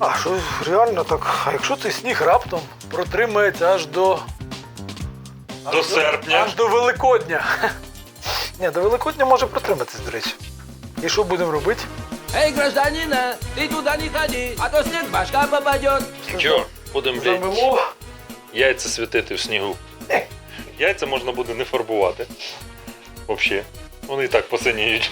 А що реально так? А якщо цей сніг раптом протримається аж до. аж До серпня. Аж до Великодня. Ні, до Великодня може протриматись, до речі. І що будемо робити? Эй, гражданина, ты туда не ходи, а то снег в башка попадет. Чо? Будемо блядь, яйця світити в снігу. Яйця можна буде не фарбувати. Взагалі. Вони і так посиніють.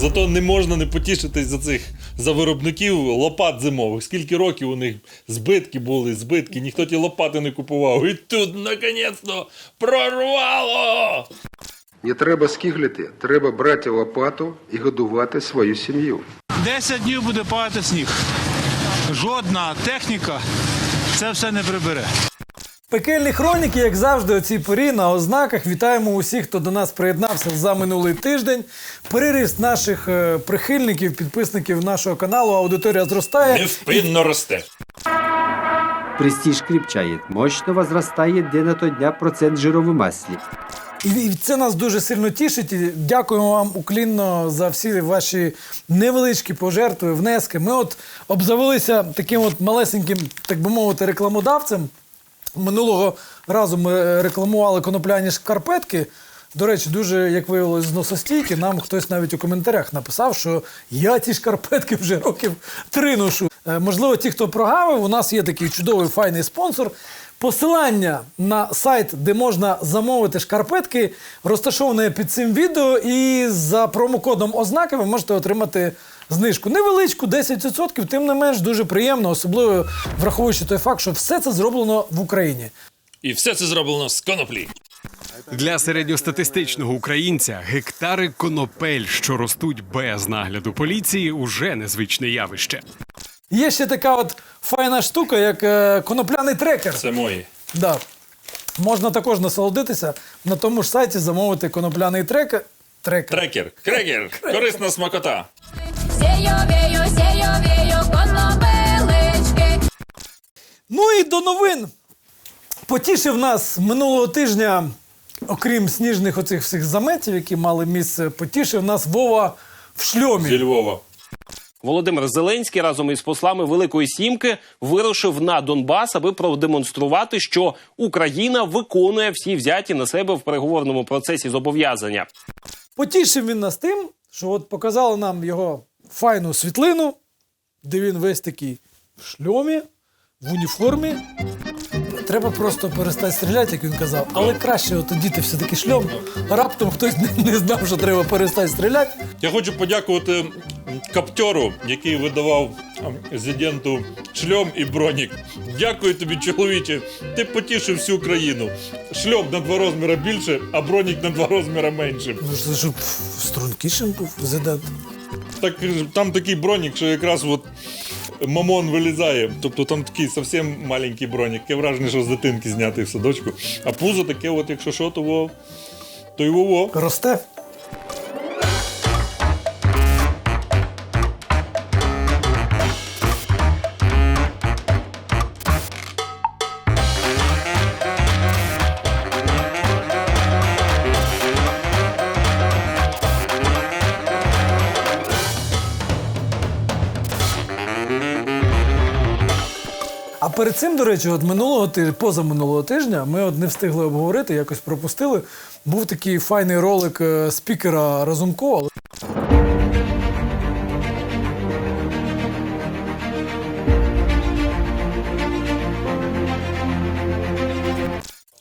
Зато не можна не потішитись за цих за виробників лопат зимових. Скільки років у них збитки були, збитки, ніхто ті лопати не купував. І тут наконець-то прорвало! Не треба скиглити, треба брати лопату і годувати свою сім'ю. 10 днів буде падати сніг. Жодна техніка це все не прибере. Пекельні хроніки, як завжди, у цій порі на ознаках. Вітаємо усіх, хто до нас приєднався за минулий тиждень. Переріст наших е, прихильників, підписників нашого каналу, аудиторія зростає. Невпинно росте. Престиж крепчает, мощно возрастает день ото дня процент жира в масле. І і це нас дуже сильно тішить. І дякуємо вам уклінно за всі ваші невеличкі пожертви, внески. Ми от обзавелися таким от малесеньким, так би мовити, рекламодавцем. Минулого разу ми е, рекламували конопляні шкарпетки. До речі, дуже, як виявилось, зносостійкі. Нам хтось навіть у коментарях написав, що я ці шкарпетки вже років три ношу. Е, Можливо, ті, хто прогавив, у нас є такий чудовий файний спонсор. Посилання на сайт, де можна замовити шкарпетки, розташоване під цим відео. І за промокодом ознаки ви можете отримати знижку. Невеличку, 10%, тим не менш дуже приємно, особливо враховуючи той факт, що все це зроблено в Україні. І все це зроблено з коноплі. Для середньостатистичного українця гектари конопель, що ростуть без нагляду поліції, уже незвичне явище. Є ще така от файна штука, як е, конопляний трекер. Це мої. Да. Можна також насолодитися на тому ж сайті замовити конопляний трекер. Трекер. Трекер. Крекер. Корисна смакота. Сею, вею, конопелечки. Ну і до новин. Потішив нас минулого тижня, окрім сніжних оцих всіх заметів, які мали місце, потішив нас Вова в шльомі. Зі Львова. Володимир Зеленський разом із послами Великої Сімки вирушив на Донбас, аби продемонструвати, що Україна виконує всі взяті на себе в переговорному процесі зобов'язання. Потішив він нас тим, що от показали нам його файну світлину, де він весь такий в шльомі, в уніформі. Треба просто перестати стріляти, як він казав. Але краще от одіти все-таки шльом. Раптом хтось не, не знав, що треба перестати стріляти. Я хочу подякувати каптеру, який видавав а, зіденту шльом і бронік. Дякую тобі, чоловіче. Ти потішив всю країну. Шльом на два розміри більше, а бронік на два розміри менше. Ну, щоб стрункішим був президент. Так там такий бронік, що якраз от мамон вилізає. Тобто там такий зовсім маленький бронік. Таке враження, що з дитинки знятий в садочку. А пузо таке, от якщо що, то во, то й во-во. Росте. Перед цим, до речі, от минулого тижня, позаминулого тижня, ми от не встигли обговорити, якось пропустили. Був такий файний ролик е, спікера Разумкова.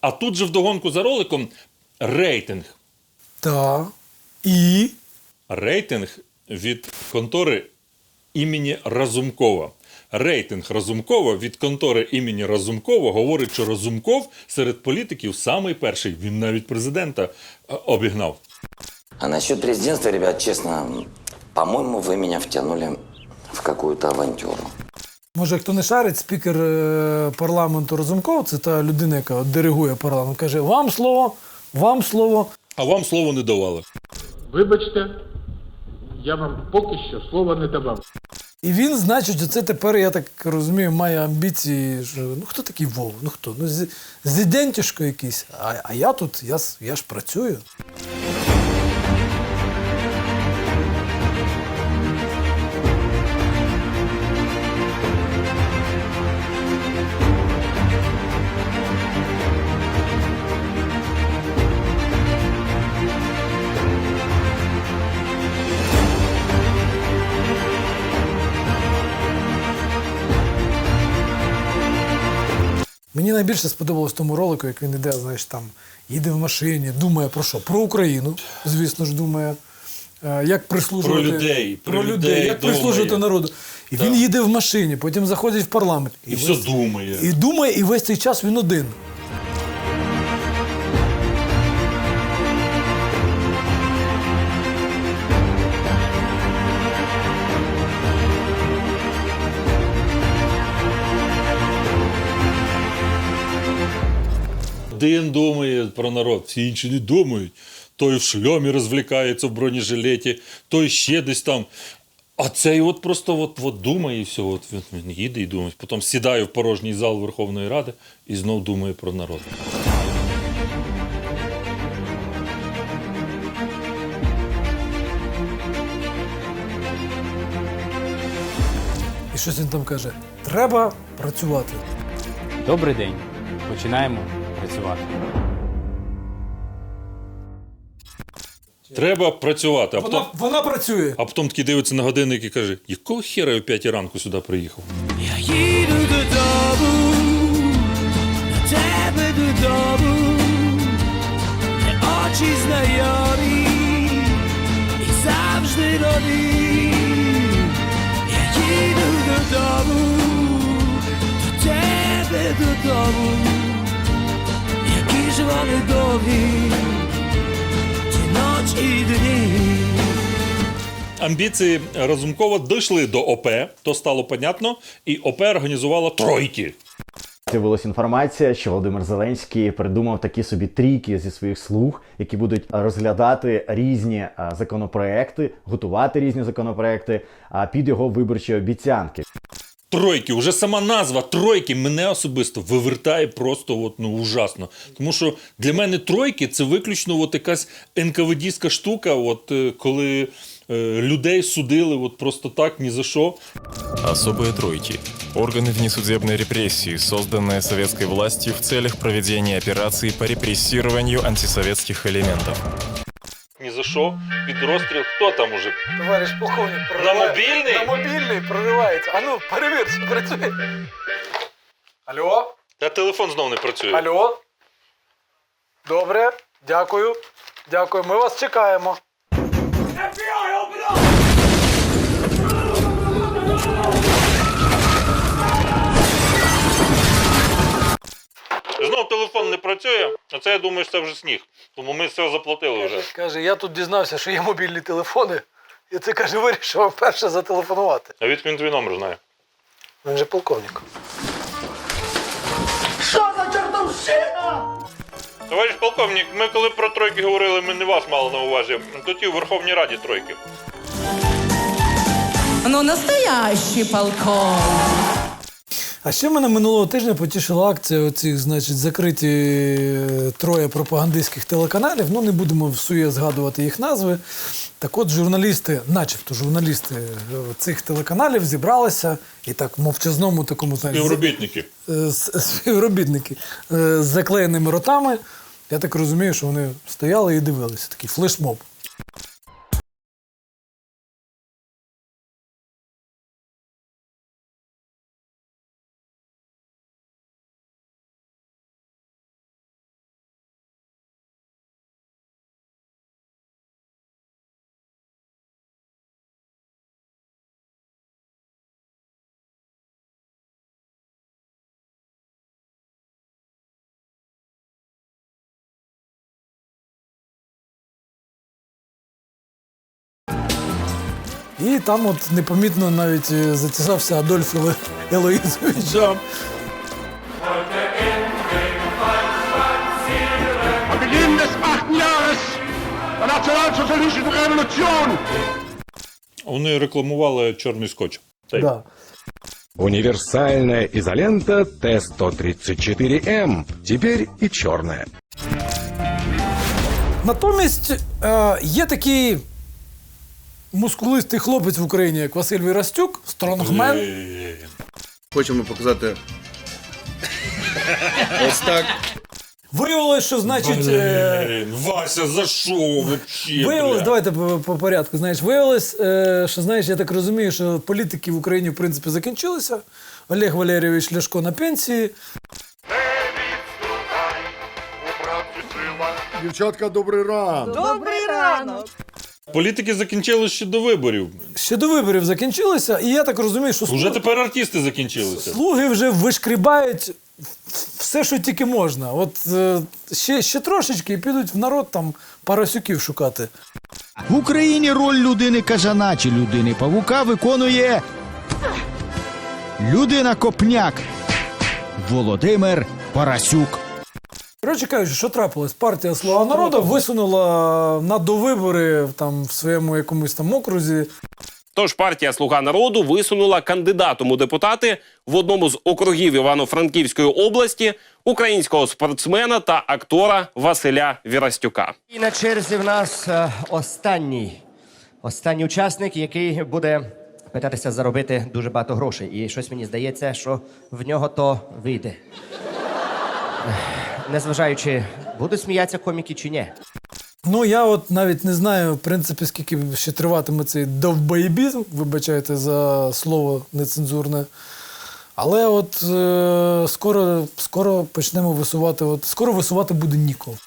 А тут же вдогонку за роликом рейтинг. Та. І. Рейтинг від контори імені Разумкова. Рейтинг Разумкова від контори імені Разумкова говорить, що Разумков серед політиків самий перший. Він навіть президента е, обігнав. А насчет президентства, ребят, честно, по-моему, вы меня втянули в какую-то авантюру. Може, хто не шарить, спікер е, парламенту Разумков, це та людина, яка диригує парламент, каже: вам слово, вам слово. А вам слово не давали. Вибачте, я вам поки що слова не давав. І він, значить, оце тепер, я так розумію, має амбіції. Що, ну хто такий Вов? Ну хто? Ну, з, з ідентішко якийсь. А, а я тут, я, я ж працюю. Мені найбільше сподобалось тому ролику, як він іде, знаєш, там їде в машині, думає про що? Про Україну, звісно ж, думає. Е, Як прислужувати Про людей, про, про людей, людей як прислужувати народу. І він їде в машині, потім заходить в парламент. І все весь- думає. І думає, і весь цей час він один. Один думає про народ, всі інші не думають. Той в шльомі розвлікається в бронежилеті, той ще десь там. А цей от просто от, от думає і все. От він, він їде і думає. Потім сідає в порожній зал Верховної Ради і знов думає про народ. І щось він там каже: треба працювати. Добрий день. Починаємо працювати. Треба працювати. А потім, Вона, вона працює. а потім такий дивиться на годинник і каже: якого хера я о 5 ранку сюди приїхав? Я їду додому, до тебе додому, де очі знайомі і завжди нові. Я їду додому, до тебе додому, які довгі, ті ночі і дні. Амбіції Разумкова дійшли до ОП, то стало понятно, і ОП організувала тройки. З'явилася інформація, що Володимир Зеленський придумав такі собі трійки зі своїх слуг, які будуть розглядати різні законопроекти, готувати різні законопроекти а, під його виборчі обіцянки. Тройки, уже сама назва тройки мене особисто вивертає просто от, ну, ужасно. Тому що для мене тройки це виключно от якась НКВДська штука, от, е, коли е, людей судили от просто так, ні за що. Особые тройки. Органы внесудебной репрессии, созданные советской властью в целях проведения операций по репрессированию антисоветских элементов. Ні за що. Під розстріл. Хто там уже? Товариш полковник На мобільний? На мобільний проривається. А ну, перевір, чи працює. Алло? Та телефон знов не працює. Алло? Добре, дякую. Дякую. Ми вас чекаємо. Знов телефон не працює, а це я думаю, що це вже сніг. Тому ми все заплатили вже. Каже, я тут дізнався, що є мобільні телефони. І ти каже, вирішив перше зателефонувати. А від він твій номер знає. Він же полковник. Що за чортовщина? Товариш полковник, ми коли про тройки говорили, ми не вас мали на увазі. Тут і в Верховній Раді тройки. Ну, настоящий полковник. А ще мене минулого тижня потішила акція оцих, значить, закриті е, троє пропагандистських телеканалів. Ну, не будемо всує згадувати їх назви. Так от журналісти, начебто журналісти е, цих телеканалів зібралися і так в мовчазному такому знаєш, Співробітники. е, співробітники з заклеєними ротами. Я так розумію, що вони стояли і дивилися. Такий флешмоб. І там от непомітно навіть е, затісався Адольф Ело- Елоїзович. Вони рекламували чорний скотч. Так. Да. Универсальная изолента Т-134М. Теперь и черная. Натомість е, є такий мускулистий хлопець в Україні, як Василь Вірастюк, стронгмен. Хочемо показати ось так. Виявилось, що значить. Е, Блін, Вася, за що вообще? Виявилось, бля? давайте по, по порядку. Знаєш, виявилось, е, що знаєш, я так розумію, що політики в Україні в принципі закінчилися. Олег Валерійович Ляшко на пенсії. Дівчатка, добрий ранок. Добрий ранок. Політики закінчили ще до виборів. Ще до виборів закінчилися, і я так розумію, що Уже тепер артисти закінчилися. слуги вже вишкрібають все, що тільки можна. От е, ще, ще трошечки і підуть в народ там парасюків шукати. В Україні роль людини кажана чи людини павука виконує людина Копняк Володимир Парасюк. Коротше кажучи, що трапилось? Партія Слуга народу висунула на довибори там в своєму якомусь там окрузі. Тож партія Слуга народу висунула кандидатом у депутати в одному з округів Івано-Франківської області українського спортсмена та актора Василя Вірастюка. І на черзі в нас е, останній. Останній учасник, який буде питатися заробити дуже багато грошей. І щось мені здається, що в нього то вийде. Незважаючи, будуть сміятися коміки чи ні. Ну я от навіть не знаю, в принципі, скільки ще триватиме цей довбоєбізм, вибачайте за слово нецензурне. Але от е, скоро, скоро почнемо висувати. От скоро висувати буде нікого.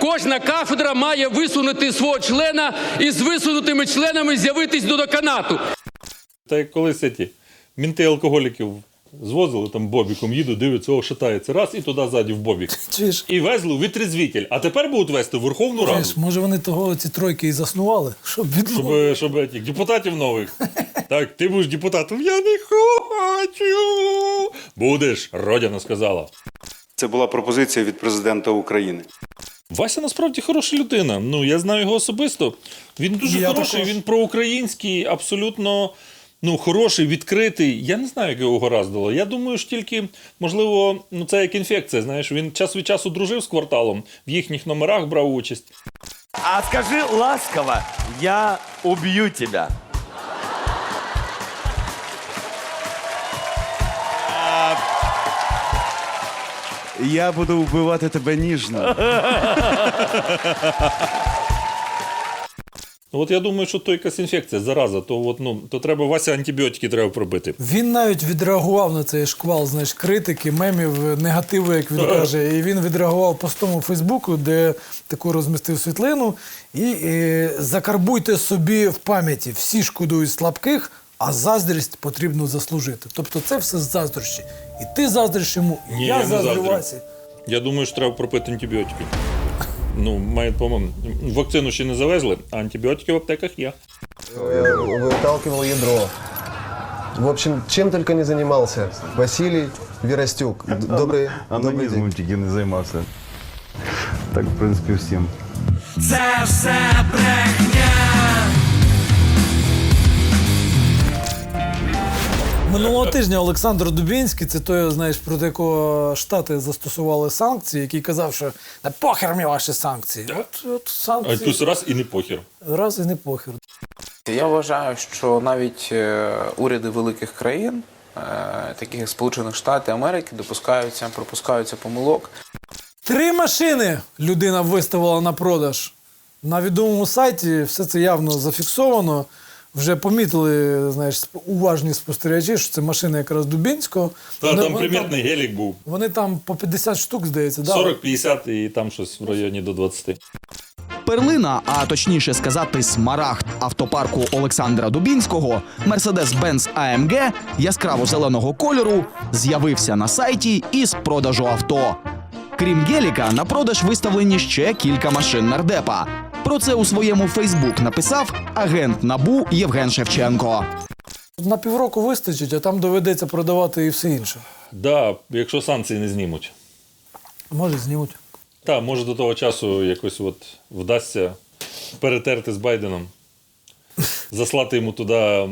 Кожна кафедра має висунути свого члена і з висунутими членами з'явитись до деканату. Та як колись ці мінти алкоголіків звозили там бобіком, їдуть, дивляться, о, шатається раз і туди ззаді в бобік. Чуєш? І везли у витрезвітель. А тепер будуть вести в Верховну Раду. Знаєш, може вони того ці тройки і заснували, щоб відмовити. Щоб, щоб етих, депутатів нових. Так, ти будеш депутатом. Я не хочу. Будеш, Родяна сказала. Це була пропозиція від президента України. Вася насправді хороша людина. Ну, я знаю його особисто. Він дуже Я хороший, також. він проукраїнський, абсолютно ну, хороший, відкритий. Я не знаю, як його гораздило. Я думаю, що тільки, можливо, ну це як інфекція. Знаєш, він час від часу дружив з кварталом, в їхніх номерах брав участь. А скажи ласково, я убью тебя. Я буду вбивати тебе ніжно. Ну, От я думаю, що то якась інфекція, зараза, то от, ну, то треба Вася антибіотики треба пробити. Він навіть відреагував на цей шквал, знаєш, критики, мемів, негативу, як він каже. І він відреагував постом у Фейсбуку, де таку розмістив світлину. І, е, закарбуйте собі в пам'яті, всі шкодують слабких, а заздрість потрібно заслужити. Тобто це все заздрощі. І ти заздриш йому, і Ні, я, я заздрю заздрю. Васі. Я думаю, що треба пропити антибіотики. Ну, має, по-моєму, вакцину ще не завезли, а антибіотики в аптеках є. Выталкивал ядро. В общем, чем только не занимался. Василий Веростюк. Д- Добрый, добрый день. тільки не займався. Так, в принципі, всім. Це все брехня. Минулого тижня Олександр Дубінський, це той, знаєш, проти якого Штати застосували санкції, який казав, що «Да похер мені ваші санкції. От, от А санкції. раз і не похер. Раз і не похер. Я вважаю, що навіть е, уряди великих країн, е, таких як Сполучених Штатів Америки, допускаються, пропускаються помилок. Три машини людина виставила на продаж. На відомому сайті все це явно зафіксовано. Вже помітили, знаєш, уважні спостерігачі, що це машина якраз Дубінського. Та, Вони- там вони примітний гелік був. Вони там по 50 штук, здається, да? 40-50 і там щось в районі до 20. Перлина, а точніше сказати, смарагд автопарку Олександра Дубінського, Mercedes-Benz AMG яскраво-зеленого кольору з'явився на сайті із продажу авто. Крім геліка, на продаж виставлені ще кілька машин нардепа. Про це у своєму Фейсбук написав агент Набу Євген Шевченко. На півроку вистачить, а там доведеться продавати і все інше. Да, якщо санкції не знімуть. Може, знімуть. Так, може до того часу якось от вдасться перетерти з Байденом. заслати йому туди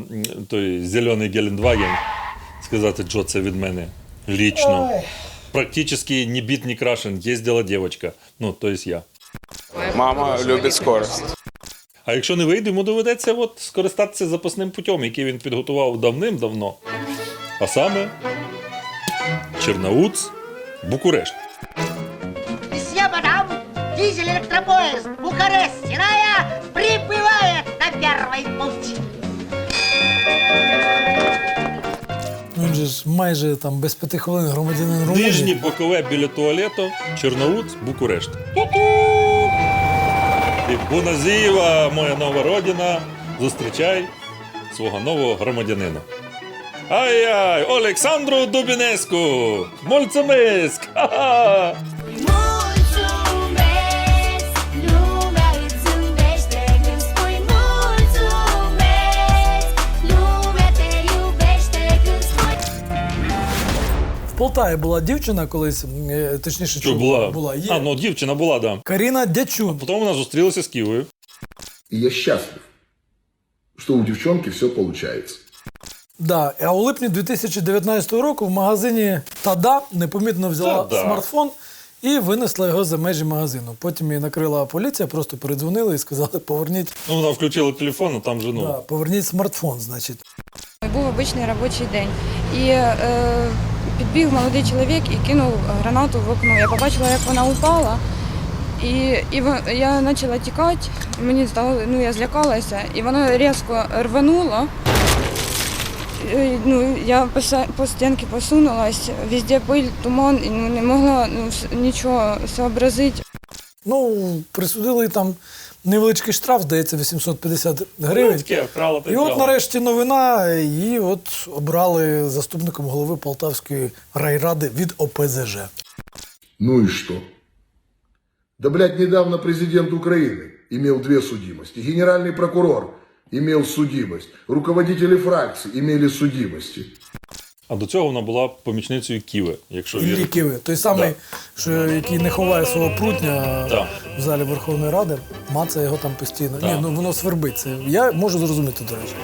той зелений Гелендваген, сказати, Джо, це від мене лічно. Практически ні біт, ні крашен. Їздила дівчинка. Ну, то есть я. Мама любить скорость. А якщо не вийде, йому доведеться от скористатися запасним путем, який він підготував давним-давно. А саме Черноуц, Букурешт. Месье, дизель-электропоезд Букарест-Сирая прибывает на первой пути. Він же ж майже там без п'яти хвилин громадянин Румунії. Нижнє бокове біля туалету, Чорновуд, Букурешт. І Буназіва, моя нова родина, зустрічай свого нового громадянина. Ай-яй, Олександру Дубінеску! Мольцемиск! Ха-ха! Полтаві була дівчина колись, е, точніше, Що була? була є. А, ну дівчина була, да. Каріна Дячун. Потім вона зустрілася з Ківою. И я счастлив, что у девчонки все получается. Да. А у липні 2019 року в магазині Тада непомітно взяла Тада. смартфон і винесла його за межі магазину. Потім її накрила поліція, просто передзвонили і сказали, поверніть, Ну, вона включила телефон, а там же, ну. да, поверніть смартфон, значить. Був обичний робочий день. І е, підбіг молодий чоловік і кинув гранату в окно. Я побачила, як вона упала. І, і я почала тікати, мені стало, ну я злякалася, і воно різко рвануло. Е, Ну, я по, стінці посунулась, везде пиль, туман, і ну, не могла ну, нічого зобразити. Ну, присудили там невеличкий штраф, здається, 850 гривень. Ну, таке, вкрала І от нарешті новина, її от обрали заступником голови Полтавської райради від ОПЗЖ. Ну и что? Да, блядь, недавно президент Украины имел две судимости. Генеральный прокурор имел судимость. Руководители фракций имели судимости. А до цього вона була помічницею Ківи, якщо Іллі вірити. Киви, той самий, що, який не ховає свого прутня Так. в залі Верховної Ради, мацає його там постійно. Так. Ні, ну воно свербить. Це я можу зрозуміти, до речі.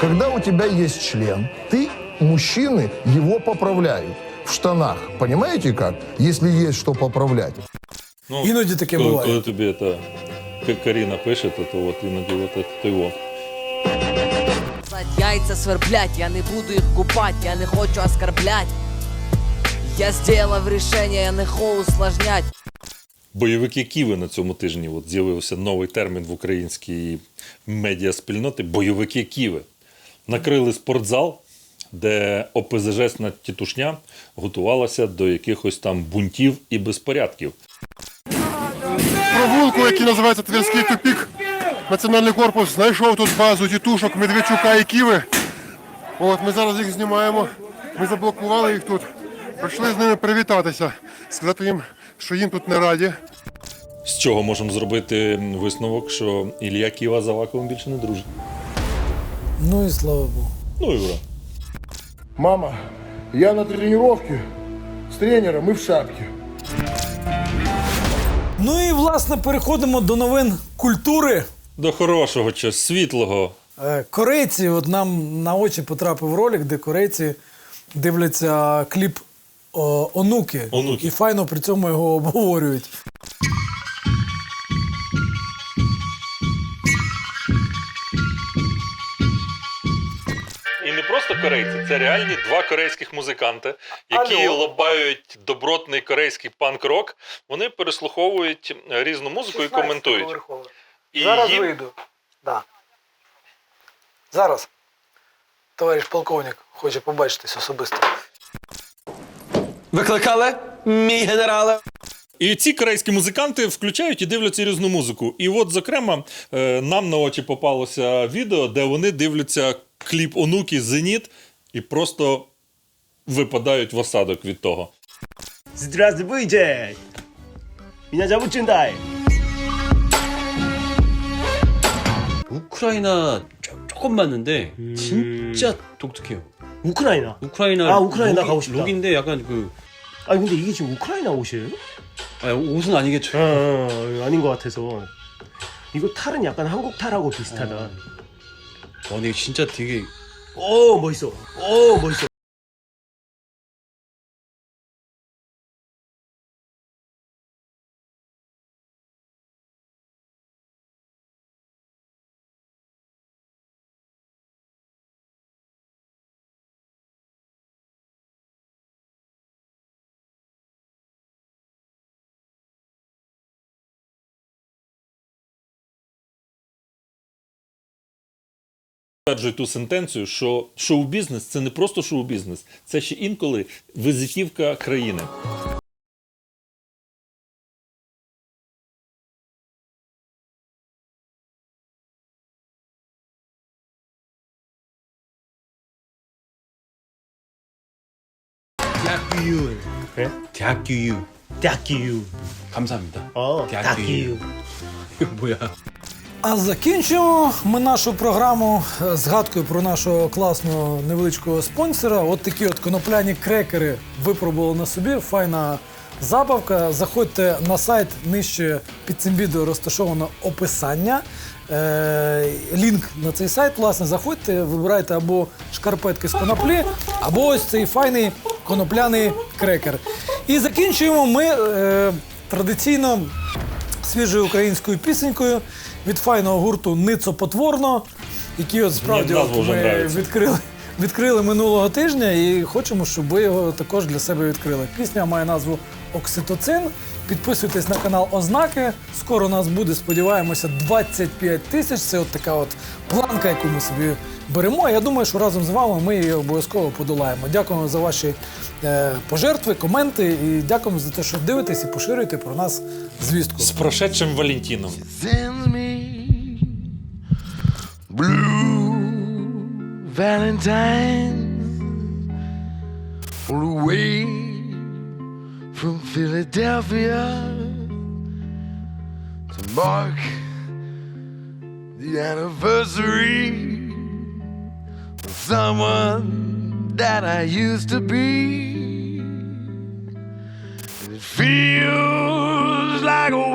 Когда у тебя есть член, ты, мужчины, его поправляют в штанах. Понимаете как? Если есть что поправлять. Ну, Іноді таке коли, буває. Коли тобі та, Каріна пише, то, то от іноді от, от, то. Яйца сверблять, я не буду их купать, я не хочу оскорблять. Я сделав решение, я не хочу усложнять. Бойовики Ківи на цьому тижні от з'явився новий термін в українській медіаспільноті бойовики Ківи. Накрили спортзал, де ОПЗЖсна тітушня готувалася до якихось там бунтів і безпорядків. Провулку, який називається Тверський тупік. Національний корпус знайшов тут базу тітушок Медведчука і Ківи. От ми зараз їх знімаємо. Ми заблокували їх тут. Прийшли з ними привітатися, сказати їм, що їм тут не раді. З чого можемо зробити висновок, що Ілля Ківа з Аваковим більше не дружить. Ну і слава Богу. Ну і ура. Мама, я на тренировке с тренером и в шапке. Ну і власне переходимо до новин культури. До хорошого чи світлого. Е, Корейці, от нам на очі потрапив ролик, де корейці дивляться кліп о, онуки, Онуки. і файно при цьому його обговорюють. Корейці, це реальні два корейських музиканти, які Алло. лобають добротний корейський панк-рок. Вони переслуховують е, різну музику і коментують. І Зараз їм- вийду. Да. Зараз. Товариш полковник хоче побачитись особисто. Викликали, мій генерале? І ці корейські музиканти включають і дивляться різну музику. І от, зокрема, е, нам на очі попалося відео, де вони дивляться кліп онуки Зеніт і просто випадають в осадок від того. Здравствуйте! Меня зовут Чиндай. 우크라이나 조금 봤는데 진짜 독특해요. 우크라이나. 우크라이나 아, 우크라이나 룩이- 가고 싶다. 룩인데 약간 그 아니 근데 이게 지금 우크라이나 옷이에요? 아, 옷은 아니겠죠. 어, 어, 아닌 것 같아서. 이거 탈은 약간 한국 탈하고 비슷하다. 어, 근데 진짜 되게 오 멋있어. 오 멋있어. Підтверджую ту сентенцію, що шоу-бізнес це не просто шоу-бізнес, це ще інколи визитівка країни. 대학교유. 그래? 대학교유. 대학교유. 감사합니다. 어, 대학교유. 이거 뭐야? А закінчуємо ми нашу програму е, згадкою про нашого класного невеличкого спонсора. От такі от конопляні крекери випробували на собі. Файна забавка. Заходьте на сайт нижче під цим відео розташовано описання. Е, лінк на цей сайт, власне, заходьте, вибирайте або шкарпетки з коноплі, або ось цей файний конопляний крекер. І закінчуємо ми е, традиційно свіжою українською пісенькою від файного гурту Ницо Потворно, який от справді назва от вже ми нравиться. відкрили, відкрили минулого тижня і хочемо, щоб ви його також для себе відкрили. Пісня має назву Окситоцин. Підписуйтесь на канал Ознаки. Скоро у нас буде, сподіваємося, 25 тисяч. Це от така от планка, яку ми собі беремо. Я думаю, що разом з вами ми її обов'язково подолаємо. Дякуємо за ваші е, пожертви, коменти і дякуємо за те, що дивитесь і поширюєте про нас звістку. З прошедшим Валентином. Blue valentines all the way from Philadelphia to mark the anniversary of someone that I used to be. It feels like a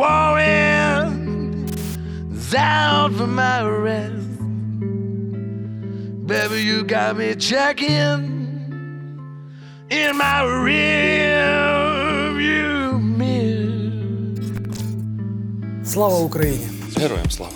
is out for my rest. Baby, you got me checking in my rearview mirror. Слава Україні! Героям слава!